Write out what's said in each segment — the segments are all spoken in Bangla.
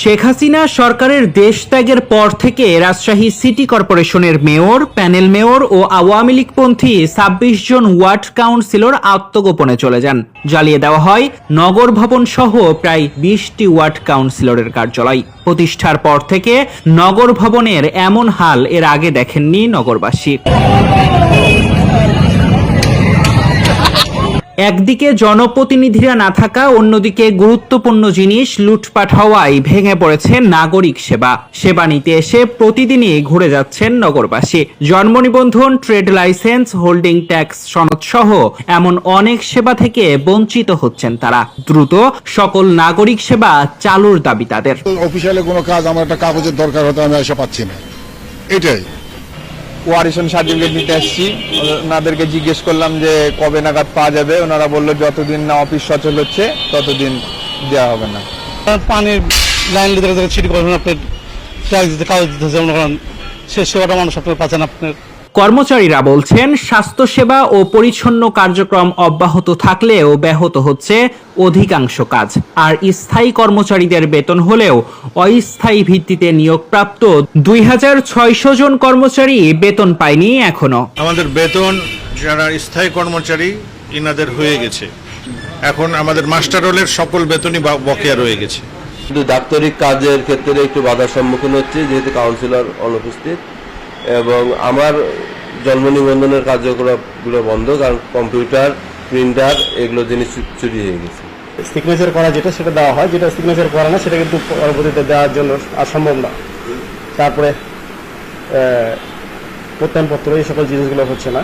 শেখ হাসিনা সরকারের দেশ ত্যাগের পর থেকে রাজশাহী সিটি কর্পোরেশনের মেয়র, প্যানেল মেয়র ও আওয়ামী লীগপন্থী ছাব্বিশ জন ওয়ার্ড কাউন্সিলর আত্মগোপনে চলে যান। জ্বালিয়ে দেওয়া হয় নগর ভবন সহ প্রায় বিশটি ওয়ার্ড কাউন্সিলরের কার্যালয়। প্রতিষ্ঠার পর থেকে নগর ভবনের এমন হাল এর আগে দেখেননি নগরবাসী। একদিকে জনপ্রতিনিধিরা না থাকা, অন্যদিকে গুরুত্বপূর্ণ জিনিস লুটপাট হওয়ায় ভেঙে পড়েছে নাগরিক সেবা। সেবা নিতে এসে প্রতিদিনই ঘুরে যাচ্ছেন নগরবাসী। জন্ম নিবন্ধন, ট্রেড লাইসেন্স, হোল্ডিং ট্যাক্স সনদ সহ এমন অনেক সেবা থেকে বঞ্চিত হচ্ছেন তারা। দ্রুত সকল নাগরিক সেবা চালুর দাবি তাদের। অফিসিয়ালি কোনো কাজ, আমার একটা কাগজের দরকার হতো আমি এসে পাচ্ছি না। এটাই। ওয়ারিশন সার্টিফিকেট নিতে এসেছি। ওনাদেরকে জিজ্ঞেস করলাম যে কবে নাগাদ পাওয়া যাবে। ওনারা বলল, যতদিন না অফিস সচল হচ্ছে, ততদিন দেওয়া হবে না। পানির লাইন লিতে ছিটি কর্পোরেশন আপনার ট্যাক্স দিতে কাগজ মনে করেন, সে সেবাটা মানুষ আপনার পাচ্ছেন আপনার কর্মচারীরা বলছেন স্বাস্থ্যসেবা ও পরিচ্ছন্ন কার্যক্রম অব্যাহত থাকলেও ব্যাহত হচ্ছে অধিকাংশ কাজ। আর স্থায়ী কর্মচারীদের বেতন হলেও অস্থায়ী ভিত্তিতে নিয়োগপ্রাপ্ত দুই হাজার ছয়শো জন কর্মচারী বেতন পায়নি এখনও। আমাদের বেতন যারা স্থায়ী কর্মচারী ইনাদের হয়ে গেছে। এখন আমাদের মাস্টার রোলের সকল বেতনই বা- বকেয়া রয়ে গেছে। কিন্তু দাপ্তরিক কাজের ক্ষেত্রে একটু বাধার সম্মুখীন হচ্ছে যেহেতু কাউন্সিলর অনুপস্থিত। এবং আমার জন্ম নিবন্ধনের কার্যকলাপগুলো বন্ধ, কারণ কম্পিউটার, প্রিন্টার এগুলো জিনিস চুরি হয়ে গেছে। সিগনেচার করা যেটা সেটা দেওয়া হয়, যেটা সিগনেচার করা না, সেটা কিন্তু পরবর্তীতে দেওয়ার জন্য আর সম্ভব না। তারপরে প্রত্যয়নপত্র, এই সকল জিনিসগুলো হচ্ছে না।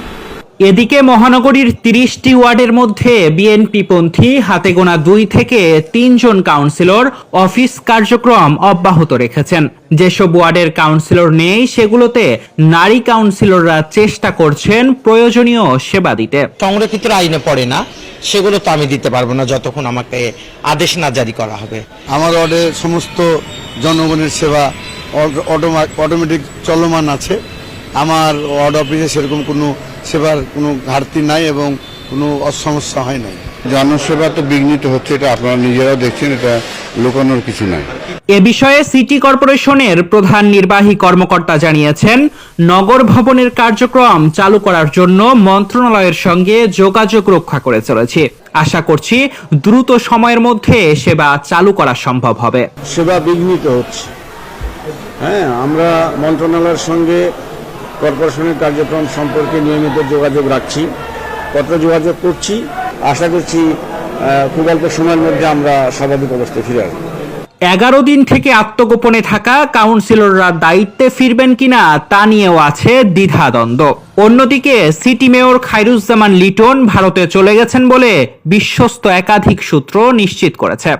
এদিকে মহানগরীর তিরিশটি ওয়ার্ডের মধ্যে বিএনপি পন্থী হাতে গোনা দুই থেকে তিনজন কাউন্সিলর অফিস কার্যক্রম অব্যাহত রেখেছেন। যেসব ওয়ার্ডের কাউন্সিলর নেই সেগুলোতে নারী কাউন্সিলররা চেষ্টা করছেন প্রয়োজনীয় সেবা দিতে। সংরক্ষিত আইনে পড়ে না সেগুলো তো আমি দিতে পারব না যতক্ষণ আমাকে আদেশ না জারি করা হবে। আমার ওয়ার্ডে সমস্ত জনগণের সেবা অটোমেটিক চলমান আছে। আমার ওয়ার্ড অফিসে সেরকম কোনো সেবার কোনো ঘাটতি নাই এবং কোনো সমস্যা হয় নাই। জনসেবা তো বিঘ্নিত হচ্ছে এটা আপনারা নিজেরাও দেখছেন এটা লুকানোর কিছু নাই। এ বিষয়ে সিটি কর্পোরেশনের প্রধান নির্বাহী কর্মকর্তা জানিয়েছেন নগর ভবনের কার্যক্রম চালু করার জন্য মন্ত্রণালয়ের সঙ্গে যোগাযোগ রক্ষা করে চলেছে। আশা করছি দ্রুত সময়ের মধ্যে সেবা চালু করা সম্ভব হবে। সেবা বিঘ্নিত হচ্ছে। হ্যাঁ আমরা মন্ত্রণালয়ের সঙ্গে কর্পোরেশনের কার্যক্রম সম্পর্কে নিয়মিত যোগাযোগ রাখছি পত্র যোগাযোগ করছি। আশা করছি খুব অল্প সময়ের মধ্যে আমরা স্বাভাবিক অবস্থায় ফিরে আসব। এগারো দিন থেকে আত্মগোপনে থাকা কাউন্সিলররা দায়িত্বে ফিরবেন কিনা তা নিয়েও আছে দ্বিধাদ্বন্দ্ব। অন্যদিকে সিটি মেয়র খাইরুজ্জামান লিটন ভারতে চলে গেছেন বলে বিশ্বস্ত একাধিক সূত্র নিশ্চিত করেছে।